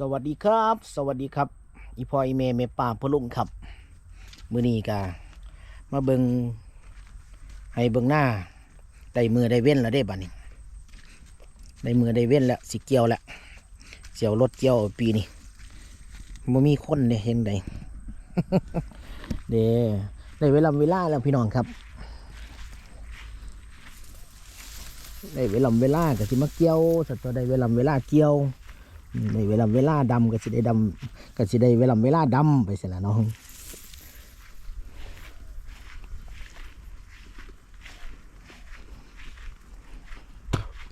สวัสดีครับ สวัสดีครับ อีพออีเมเมป่าพลุงครับ มือนี้กามาเบิงให้เบิงหน้าได้มือได้เว้นแล้วได้บัดนี้ได้มือได้เว้นแล้วสิเกี่ยวแล้วเสียวรถเกี่ยวปีนี้มันมีคนเนี่ยเห็นได้เด้ได้เวลาเวลาแล้วพี่น้องครับได้เวลาเวลาก็สิมาเกี่ยวสัตว์ได้เวลาเวลาเกี่ยว อืมได้เวลาเวลาดำก็สิได้ดำก็สิได้เวลาเวลาดำไปเสียละน้อง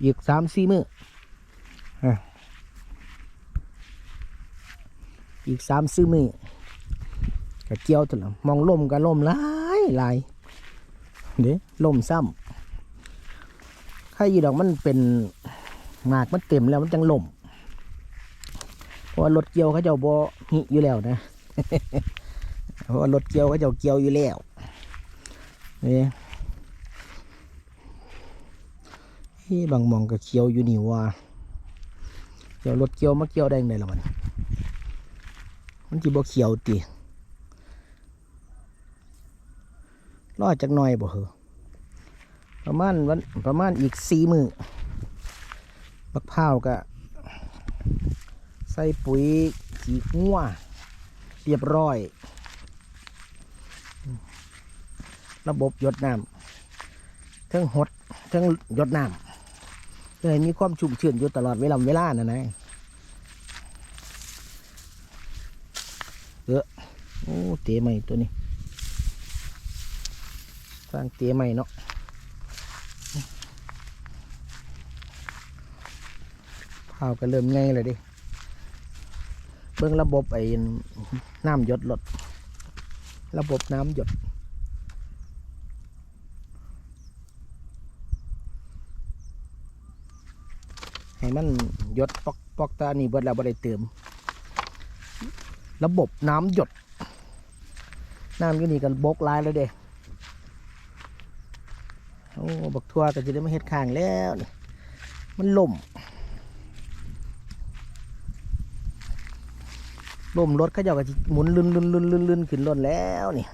อีกสามสี่มืออะอีกสามสี่มือก็เกี่ยวตัวละมองลมก็ลมหลายหลายเด้ลมซ้ำถ้าอีดอกมันเป็นหมากมันเต็มแล้วมันจังล่ม เพราะรถเกี่ยวเขาเจ้าบ่หิอยู่แล้วนะเพราะรถเกี่ยวเขาเจ้าเกี่ยวอยู่แล้วนี่ที่บางมองก็เกี่ยวอยู่นี่ว่าเกี่ยวรถเกี่ยวมาเกี่ยวได้ยังไงล่ะมันมันจีบ่เขียวติรอดจากหน่อยบ่เหรอประมาณวันประมาณอีกสี่มือบักพร้าวก็ ใส่ปุ๋ยขี้งัวเรียบร้อย ระบบหยดน้ำเทั้งหดเทั้งหยดน้ำเพื่อให้มีความชุ่มชื้นอยู่ตลอดเวลาเวลานะนะเออโอ้เตะใหม่ตัวนี้สร้างเตะใหม่เนาะข้าวก็เริ่มง่ายเลยดิ บิ่งระบบไอ้น้ำหยดลดระบบน้ำหยดให้มันหยดปอกปอกตานี่เบิดแล้วบ่ได้เติม ระบบน้ำหยด น้ำอยู่นี่กันบกลายแล้วเด้โอ้บักทั่วก็จะได้มาเฮ็ดข้างแล้ว มันล่ม ล่มรถเขาเจ้าก็สิหมุนลื่นลื่นลื่นลื่นลื่นขึ้นรถแล้วนี่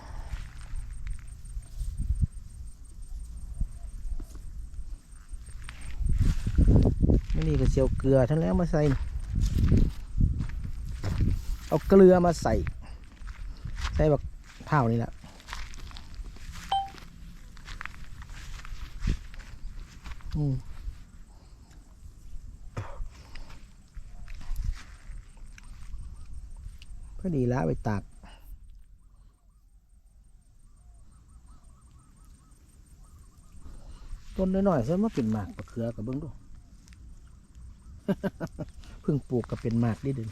ไม่นี่ก็เสียวเกลือทั้งแล้วมาใส่ เอาเกลือมาใส่ ใส่แบบเผานี่แหละอืม พอดีละไปตากต้นน้อยๆซะมาเป็นหมากมะเขือกับเบิ้งดูเพิ่งปลูกกับเป็นหมากด้เดึง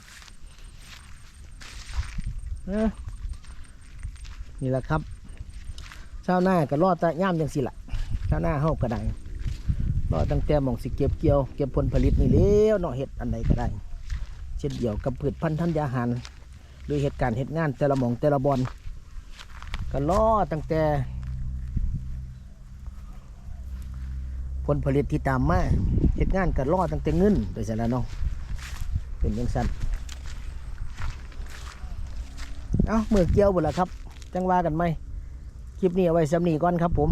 เอ้อนี่แหละครับชาวนาก็รอดแต่ย่ามจังสิละชาวนาเฮาก็ได้รอดตั้งแต่หมองสิเก็บเกี่ยว เก็บผลผลิตนี่เลี้ยวเนาะเห็ดอันใดก็ได้ เช่นเดียวกับพืชพันธุ์ธัญญาหาร หรือเหตุการณ์เหตุงานแต่ละหมองแต่ละบอลก็ล่อตั้งแต่ ผลผลิตที่ตามมาเหตุงานก็ล่อตั้งแต่เงินโดยสารน้องเป็นยังสั้นเอาเมื่อเกี่ยวหมดแล้วครับ จังว่ากันไหมคลิปนี้เอาไว้สำนีก่อนครับผม